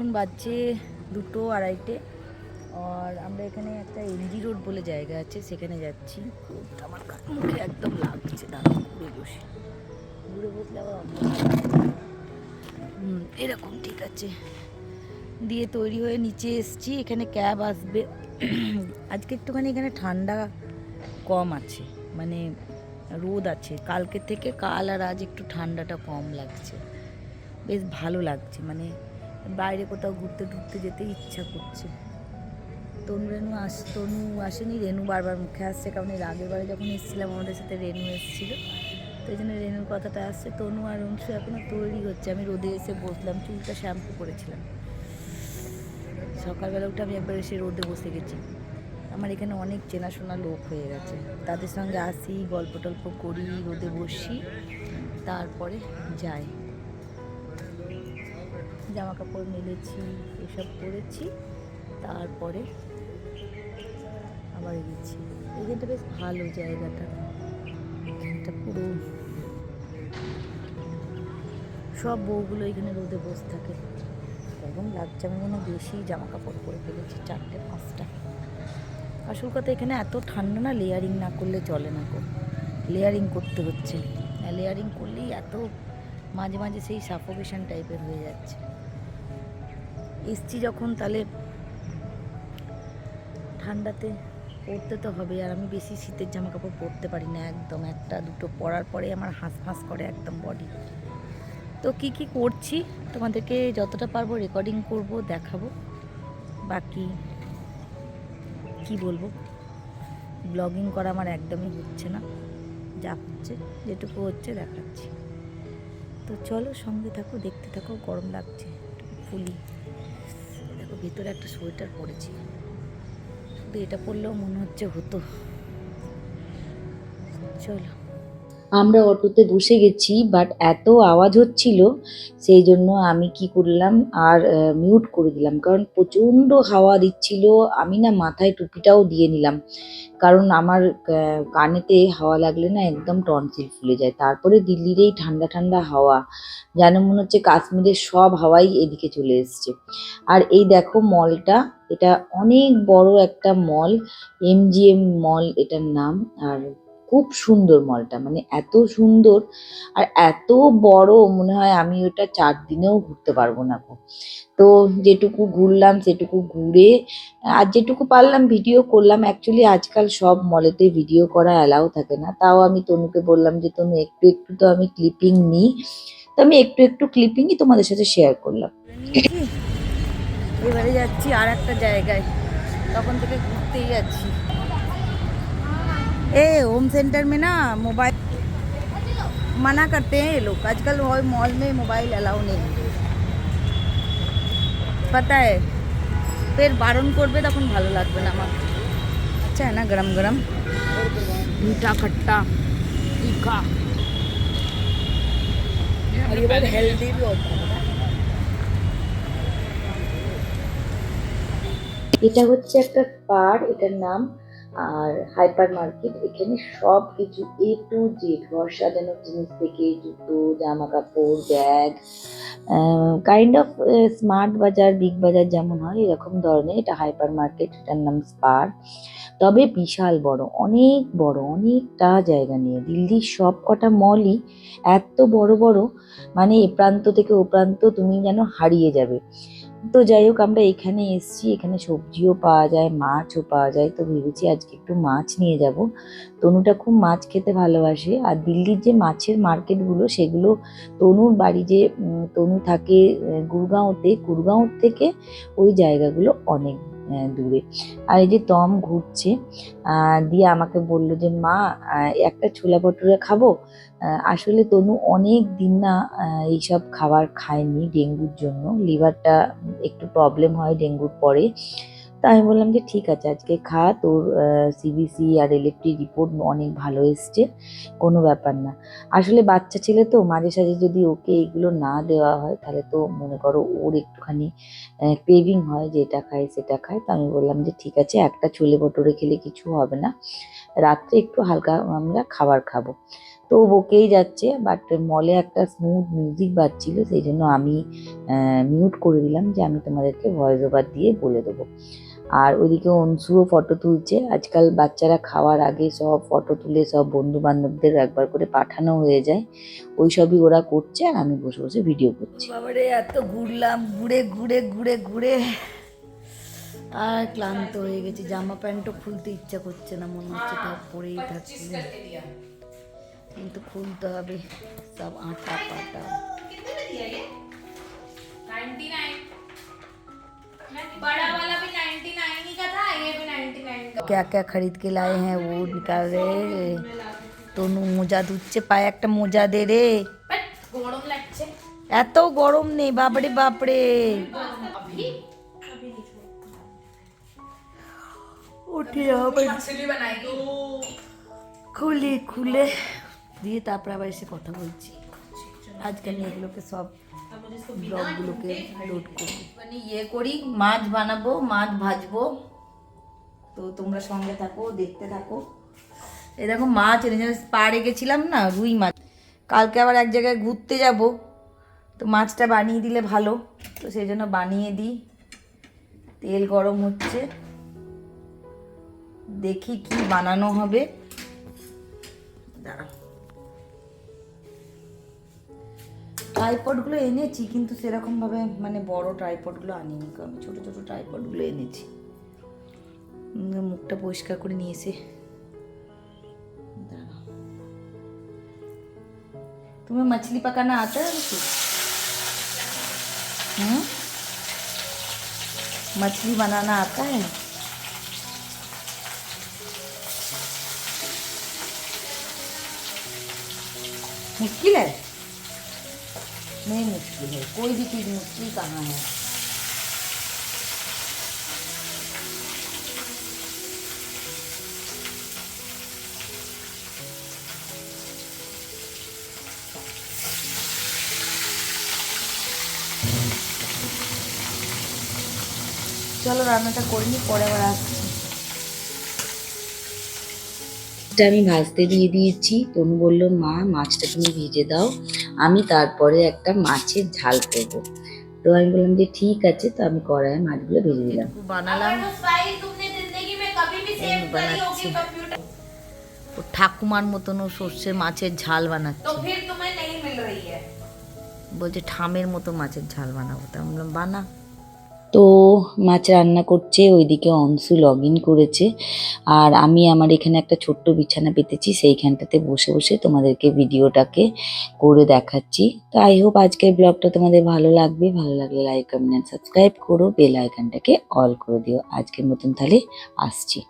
এখন বাজছে দুটো আড়াইটে আর আমরা এখানে একটা এমজি রোড বলে জায়গা আছে, সেখানে যাচ্ছি। আমার মুখে একদম লাগছে ঘুরে বসে। ঘুরে বসলে আবার এরকম ঠিক আছে। দিয়ে তৈরি হয়ে নিচে এসছি, এখানে ক্যাব আসবে। আজকে একটুখানি এখানে ঠান্ডা কম আছে মানে রোদ আছে। কালকের থেকে কাল আর আজ একটু ঠান্ডাটা কম লাগছে। বেশ ভালো লাগছে মানে বাইরে কোথাও ঘুরতে ঘুরতে যেতে ইচ্ছা করছে। তনু রেনু আস, তনু আসেনি, রেনু বারবার মুখে আসছে, কারণ এর আগের বারে যখন এসেছিলাম, আমাদের সাথে রেনু এসেছিল। তো এই জন্য রেনুর কথাটা আসছে, তনু আর অংশু এখনও তৈরি হচ্ছে। আমি রোদে এসে বসলাম, চুলটা শ্যাম্পু করেছিলাম। সকালবেলা উঠে আমি একবার এসে রোদে বসে গেছি। আমার এখানে অনেক চেনাশোনা লোক হয়ে গেছে। তাদের সঙ্গে আসি, গল্প টল্প করি, রোদে বসি, তারপরে যাই। জামা কাপড় মেলেছি, এসব করেছি। তারপরে আবার গেছি। এখানটা বেশ ভালো জায়গাটা। এখানটা পুরো সব বউগুলো এখানে রোদে বসে থাকে। এবং লাগছে, আমি যেন বেশি জামা কাপড় পরে ফেলেছি, চারটে, পাঁচটা। আসল কথা এখানে এত ঠান্ডা না, লেয়ারিং না করলে চলে না গো। লেয়ারিং করতে হচ্ছে। লেয়ারিং করলেই এত মাঝে মাঝে সেই সাফোকেশন টাইপের হয়ে যাচ্ছে। এসছি যখন, তাহলে ঠান্ডাতে পরতে তো হবে, আর আমি বেশি শীতের জামা কাপড় পরতে পারি না একদম। একটা, দুটো পরার পরে আমার হাঁস ফাঁস করে একদম বডি তো কি কি করছি, তোমাদেরকে যতটা পারব রেকর্ডিং করব, দেখাবো। বাকি কি বলব? ব্লগিং করা আমার একদমই হচ্ছে না। যা হচ্ছে, যেটুকু হচ্ছে দেখাচ্ছি। তো চলো সঙ্গে থাকো, দেখতে থাকো, গরম লাগছে ফুলি। ভিতরে একটা সোয়েটার পরেছি। শুধু এটা পরলেও মনে হচ্ছে হতো। চলো। আমরা অটোতে বসে গেছি বাট এত আওয়াজ হচ্ছিল, সেই জন্য আমি কি করলাম আর মিউট করে দিলাম। কারণ প্রচণ্ড হাওয়া দিচ্ছিল, আমি না মাথায় টুপিটাও দিয়ে নিলাম। কারণ আমার কানেতে হাওয়া লাগলে না একদম টনসিল ফুলে যায়। তারপরে দিল্লির এই ঠান্ডা ঠান্ডা হাওয়া, যেন মনে হচ্ছে কাশ্মীরের সব হাওয়াই এদিকে চলে এসছে। আর এই দেখো মলটা, এটা অনেক বড় একটা মল এমজিএম মল এটার নাম। আর খুব সুন্দর মলটা মানে এত সুন্দর আর এত বড় মনে হয় আমি ওটা চার দিনেও ঘুরতে পারব না তো যেটুকু ঘুরলাম সেটুকু ঘুরে, আর যেটুকু পারলাম ভিডিও করলাম অ্যাকচুয়ালি আজকাল সব মলেতে ভিডিও করা অ্যালাউ থাকে না। তাও আমি তনুকে বললাম যে, তনু, একটু একটু তো আমি ক্লিপিং নিই। তো আমি একটু একটু ক্লিপিংই তোমাদের সাথে শেয়ার করলাম। এবারে যাচ্ছি আর একটা জায়গায়। তখন থেকে ঘুরতেই যাচ্ছি। ए होम सेंटर में ना मोबाइल मना करते हैं ये लोग आजकल और मॉल में मोबाइल अलाउ नहीं है पता है ফের বারণ করবে তখন ভালো লাগবে না আমার আচ্ছা है ना गरम गरम मीठा खट्टा तीखा और ये बहुत हेल्दी भी होता है ना এটা হচ্ছে একটা পার্ক এটার নাম আর হাইপার মার্কেট এখানে সব কিছু এ টু জেড ঘর সাজানোর জিনিস থেকে জুতো জামা কাপড় bag kind of smart Bazaar big Bazaar যেমন হয়, এরকম ধরনের এটা হাইপার মার্কেট এটার নাম স্পার তবে বিশাল বড়, অনেক বড়, অনেকটা জায়গা নিয়ে। দিল্লির সব কটা মলই এত বড় বড় মানে এ প্রান্ত থেকে ও প্রান্ত তুমি যেন হারিয়ে যাবে। তো যাই হোক, আমরা এখানে এসেছি। এখানে সবজিও পাওয়া যায়, মাছও পাওয়া যায়। তো ভেবেছি আজকে একটু মাছ নিয়ে যাব। তনুটা খুব মাছ খেতে ভালোবাসে। আর দিল্লির যে মাছের মার্কেটগুলো, সেগুলো তনুর বাড়ি যে তনু থাকে গুরগাঁওতে গুরগাঁও থেকে ওই জায়গাগুলো অনেক দূরে। আর এই যে তম ঘুরছে দিয়ে আমাকে বলল যে, মা একটা ছোলা ভটুরে খাব? আসলে তনু অনেক দিন না এইসব খাবার খায়নি ডেঙ্গুর জন্য। লিভারটা একটু প্রবলেম হয় ডেঙ্গুর পরে। তা আমি বললাম যে, ঠিক আছে, আজকে খা, তোর সিবিসি আর এলএফটি রিপোর্ট অনেক ভালো এসছে, কোনো ব্যাপার না। আসলে বাচ্চা ছেলে তো, মাঝে সাঝে যদি ওকে এগুলো না দেওয়া হয়, তাহলে তো মনে করো ওর একটুখানি ক্রেভিং হয় যে, এটা খায়, সেটা খায়। তো আমি বললাম যে, ঠিক আছে, একটা ছোলে ভটোরে খেলে কিছু হবে না। রাত্রে একটু হালকা আমরা খাবার খাব। তো বকেই যাচ্ছে বাট মলে একটা স্মুথ মিউজিক বাজছিল, সেই জন্য আমি মিউট করে দিলাম যে, আমি তোমাদেরকে ভয়েস ওভার দিয়ে বলে দেবো। আর ওইদিকে অংশুও ফটো তুলছে। আজকাল বাচ্চারা খাওয়ার আগে সব ফটো তুলে সব বন্ধু বান্ধবদের একবার করে পাঠানো হয়ে যায়। ওই সবই ওরা করছে আর আমি বসে বসে ভিডিও করছি। বাবারে এত ঘুরলাম ঘুরে ঘুরে ঘুরে ঘুরে। আর ক্লান্ত হয়ে গেছি জামা প্যান্টও খুলতে ইচ্ছা করছে না মনে হচ্ছে তা পরেই থাকছি। কিন্তু খুলতে হবে সব আটা পাটা। बड़ा वाला भी 99 ही का था ये भी 99 का क्या क्या खरीद के लाए हैं वो निकाल रहे তনু মোজা ধুচ্ছে পায়ে একটা মোজা দে রে बट गरम লাগছে এত গরম নেই বাপরে বাপরে अभी উঠে হবে मछली बनाएगी খুলে খুলে দিয়ে তারপর আবার এসে কথা বলছি আজকে আমি এগুলোকে সব ব্লগগুলোকে লোড করি। মানে ইয়ে করি মাছ বানাবো মাছ ভাজবো। তো তোমরা সঙ্গে থাকো দেখতে থাকো। এই দেখো মাছ এনেছে পাড়ে গেছিলাম না রুই মাছ। কালকে আবার এক জায়গায় ঘুরতে যাব। তো মাছটা বানিয়ে দিলে ভালো তো সেই জন্য বানিয়ে দিই। তেল গরম হচ্ছে। দেখি কি বানানো হবে। ট্রাইপডগুলো এনেছি কিন্তু সেরকমভাবে মানে বড় ট্রাইপডগুলো আনিনি কারণ আমি ছোটো ছোটো ট্রাইপডগুলো এনেছি উম, মুখটা পরিষ্কার করে নিয়ে এসে দাঁড়াও। तुम्हें मछली पकाना आता है कुछ हम्म मछली बनाना आता है मुश्किल है नहीं मुश्किल है कोई भी चीज़ मुश्किल कहाँ है চলো রান্নাটা করিনি পরে আবার আসছি মাছটা আমি ভাজতে দিয়ে দিয়েছি তনু বলল মা মাছটা তুমি ভেজে দাও আমি তারপরে একটা মাছের ঝাল করব। তো আমি বললাম যে ঠিক আছে তো আমি কড়াইয়ে মাছগুলো ভেজে দিলাম। বানালাম। বানাচ্ছি। ঠাকুমার মতন সর্ষে মাছের ঝাল বানাচ্ছে। বলছে ঠামের মতো মাছের ঝাল বানাবো। তা বললাম বানা। তো মাছ রান্না করছে, ওইদিকে অংশু লগ ইন করেছে। আর আমি আমার এখানে একটা ছোট্ট বিছানা পেতেছি, সেইখানটাতে বসে বসে তোমাদেরকে ভিডিওটাকে করে দেখাচ্ছি। তো আই হোপ আজকের ব্লগটা তোমাদের ভালো লাগবে। ভালো লাগলে লাইক কমেন্ট সাবস্ক্রাইব করো। বেল আইকনটাকে অল করে দিও। আজকের মতন তাহলে আসছি।